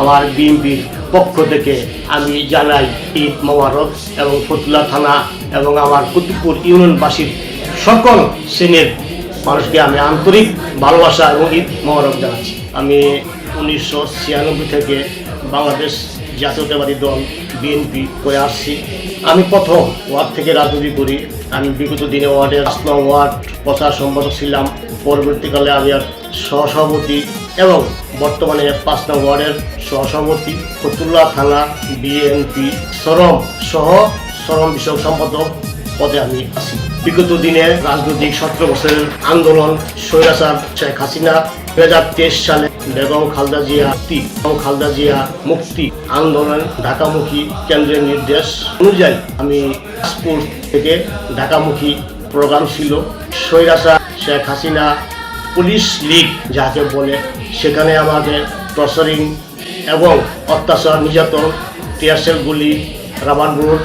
আমার বিএনপির পক্ষ থেকে আমি জানাই ঈদ মোবারক এবং ফতুল্লা থানা এবং আমার কুতুবপুর ইউনিয়নবাসীর সকল শ্রেণির মানুষকে আমি আন্তরিক ভালোবাসা এবং ঈদ মোবারক জানাচ্ছি। আমি উনিশশো ছিয়ানব্বই থেকে বাংলাদেশ জাতীয়তাবাদী দল বিএনপি করে আসছি। আমি প্রথম ওয়ার্ড থেকে রাজনীতি করি। আমি বিগত দিনে ওয়ার্ডের আসলাম ওয়ার্ড প্রচার সম্পাদক ছিলাম। পরবর্তীকালে আমি আর সহসভাপতি এবং বর্তমানে পাঁচ নং ওয়ার্ডের সহসভাপতি ফতুল্লা থানা বিএনপি শ্রম সহ শ্রম বিষয়ক সম্পাদক পদে আমি আছি। বিগত দিনে রাজনৈতিক সতেরো বছরের আন্দোলন, স্বৈরাচার শেখ হাসিনা দু হাজার তেইশ সালে বেগম খালদা জিয়া মুক্তি, বেগম খালদা জিয়া মুক্তি আন্দোলন ঢাকামুখী কেন্দ্রের নির্দেশ অনুযায়ী আমি পাসপোর্ট থেকে ঢাকামুখী প্রোগ্রাম ছিল। স্বৈরাচার শেখ হাসিনা পুলিশ লীগ যাকে বলে, সেখানে আমাদের টর্চারিং এবং অত্যাচার, নির্যাতন, টিয়ারশেল গুলি, রাবার বুট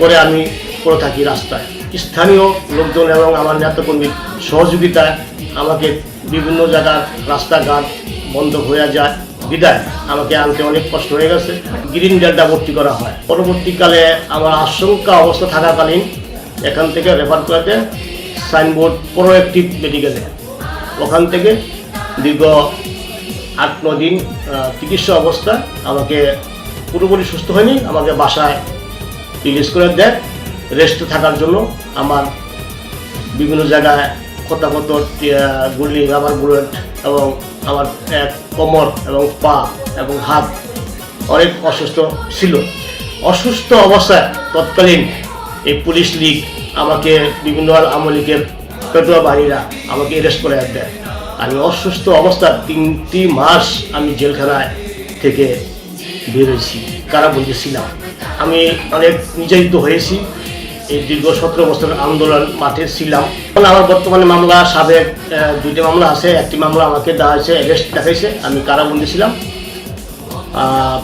করে আমি করে থাকি রাস্তায়। স্থানীয় লোকজন এবং আমার নেতাকর্মীর সহযোগিতায় আমাকে বিভিন্ন জায়গার রাস্তাঘাট বন্ধ হয়ে যায়। বিদায়, আমাকে আনতে অনেক কষ্ট হয়ে গেছে। গ্রিন ডেল্টা ভর্তি করা হয়। পরবর্তীকালে আমার আশঙ্কা অবস্থা থাকাকালীন এখান থেকে রেফার করাতে সাইনবোর্ড প্রোয়েক্টিভ মেডিকেলে ওখান থেকে দীর্ঘ আট, ন দিন চিকিৎসা অবস্থা আমাকে পুরোপুরি সুস্থ হয়নি। আমাকে বাসায় রিলিজ করে দেয় রেস্টে থাকার জন্য আমার বিভিন্ন জায়গায় ক্ষত ক্ষত গুলি রাবার বুলেট এবং আমার এক কোমর এবং পা এবং হাত অনেক অসুস্থ ছিল। অসুস্থ অবস্থায় তৎকালীন এই পুলিশ লীগ আমাকে বিভিন্ন আওয়ামী লীগের পেটোয়া আমাকে অ্যারেস্ট করে দেয়। আমি অসুস্থ অবস্থায় তিনটি মাস আমি জেলখানায় থেকে বেরোয়েছি কারাবন্দি ছিলাম। আমি অনেক নির্যাতিত হয়েছি, এই দীর্ঘ সতেরো বছর আন্দোলন মাঠে ছিলাম। আমার বর্তমানে মামলা সাবেক দুইটা মামলা আছে, একটি মামলা আমাকে দেওয়া হয়েছে অ্যারেস্ট দেখাইছে, আমি কারাবন্দি ছিলাম।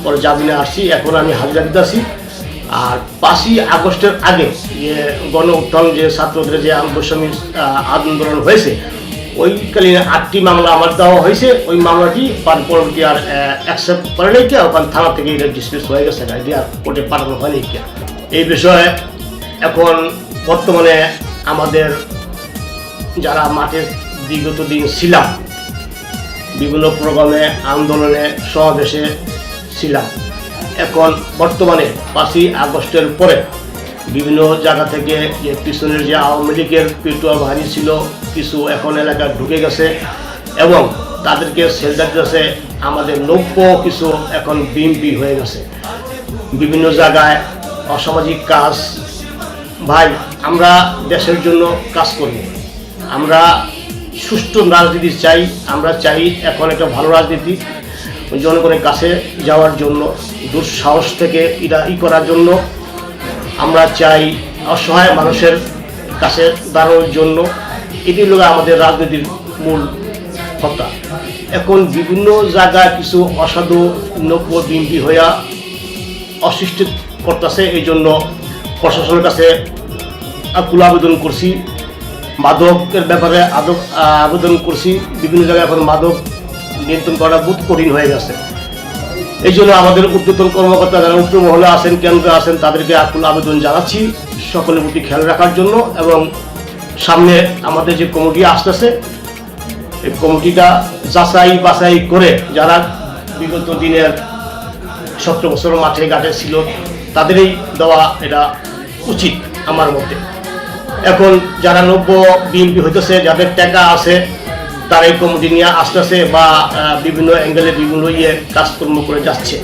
পরে জামিনে আসছি, এখন আমি হাজিরা দিতে আসি আর পাঁচই আগস্টের আগে যে গণ উত্থান যে ছাত্রদের যে বৈষম্য আন্দোলন হয়েছে ওইকালীন আটটি মামলা আমার দেওয়া হয়েছে। ওই মামলাটি পার- পরবর্তী আর অ্যাকসেপ্ট করে নাই কে ওখান থানা থেকে এটা ডিসমিস হয়ে গেছে, না, এটা কোর্টে পাঠানো হয়নি কে এই বিষয়ে এখন বর্তমানে আমাদের যারা মাঠে বিগত দিন ছিলাম, বিভিন্ন প্রোগ্রামে, আন্দোলনে, সমাবেশে ছিলাম এখন বর্তমানে পাঁচই আগস্টের পরে বিভিন্ন জায়গা থেকে যে পিছনের যে আওয়ামী লীগের পেটুয়া বাহিনী ছিল, কিছু এখন এলাকা ঢুকে গেছে এবং তাদেরকে সেলদার গেছে আমাদের নব্য কিছু এখন বিএমপি হয়ে গেছে। বিভিন্ন জায়গায় অসামাজিক কাজ। ভাই, আমরা দেশের জন্য কাজ করি আমরা সুষ্ঠু রাজনীতি চাই। আমরা চাই এখন একটা ভালো রাজনীতি। জনগণের কাছে যাওয়ার জন্য, দুঃসাহস থেকে এটা ই করার জন্য আমরা চাই অসহায় মানুষের কাছে দাঁড়ানোর জন্য। এটি হলো আমাদের রাজনীতির মূল কথা এখন বিভিন্ন জায়গায় কিছু অসাধু নব্য বিম্পি হইয়া অসৃষ্টি করতেছে, এই জন্য প্রশাসনের কাছে আকুল আবেদন করছি। মাদকের ব্যাপারে আদক আবেদন করছি। বিভিন্ন জায়গায় এখন মাদক নিয়ন্ত্রণ করা বহুত কঠিন হয়ে গেছে। এই জন্য আমাদের উদ্যতন কর্মকর্তা যারা উচ্চ মহলে আছেন, কেন্দ্রে আছেন, তাদেরকে আকুল আবেদন জানাচ্ছি সকলের প্রতি খেয়াল রাখার জন্য এবং সামনে আমাদের যে কমিটি আসতেছে, এই কমিটিটা যাচাই বাছাই করে যারা বিগত দিনের সতেরো বছর মাঠে ঘাটে ছিল, তাদেরই দেওয়া এটা উচিত আমার মতে। এখন যারা নব্য বিএনপি হইতেছে, যাদের টাকা আছে তারা এই কমিটি নিয়ে আসতেছে বা বিভিন্ন অ্যাঙ্গেলে বিভিন্ন ইয়ে কাজকর্ম করে যাচ্ছে।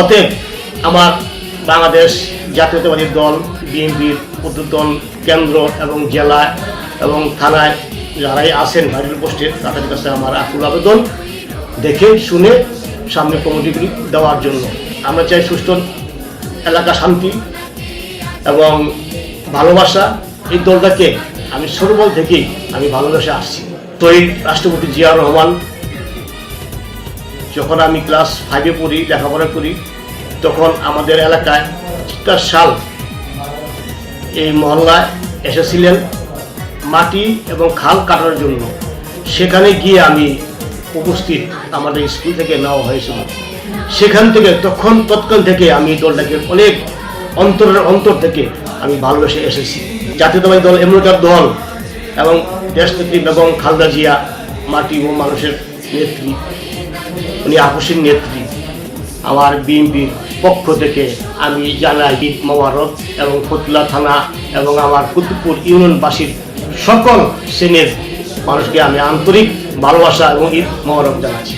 অতএব আমার বাংলাদেশ জাতীয়তাবাদী দল, বিএনপির উদ্যোতন কেন্দ্র এবং জেলায় এবং থানায় যারাই আছেন ভাইরাল পোস্টে, তাদের কাছে আমার আকুল আবেদন। দেখে, শুনে সামনে কমিটিগুলি দেওয়ার জন্য। আমরা চাই সুস্থ এলাকা শান্তি এবং ভালোবাসা। এই দলটাকে আমি ছোটবল থেকেই আমি ভালোবেসে আসছি। শহীদ রাষ্ট্রপতি জিয়াউর রহমান, যখন আমি ক্লাস ফাইভে পড়ি, লেখাপড়া করি, তখন আমাদের এলাকায় চিত্তার সাল এই মহল্লায় এসেছিলেন মাটি এবং খাল কাটার জন্য। সেখানে গিয়ে আমি উপস্থিত আমাদের স্কুল থেকে নেওয়া হয়েছিল। সেখান থেকে তখন তৎকাল থেকে আমি দলটাকে অনেক অন্তরের অন্তর থেকে আমি ভালোবেসে এসেছি। জাতীয়তাবাদী দল এমন একটা দল এবং দেশনেত্রী বেগম খালদা জিয়া, মাটি ও মানুষের নেত্রী। উনি আপসীর নেত্রী। আমার বিএনপির পক্ষ থেকে আমি জানাই ঈদ মোবারক এবং ফতুলা থানা এবং আমার কুতুবপুর ইউনিয়নবাসীর সকল শ্রেণির মানুষকে আমি আন্তরিক ভালোবাসা এবং ঈদ মোবারক জানাচ্ছি।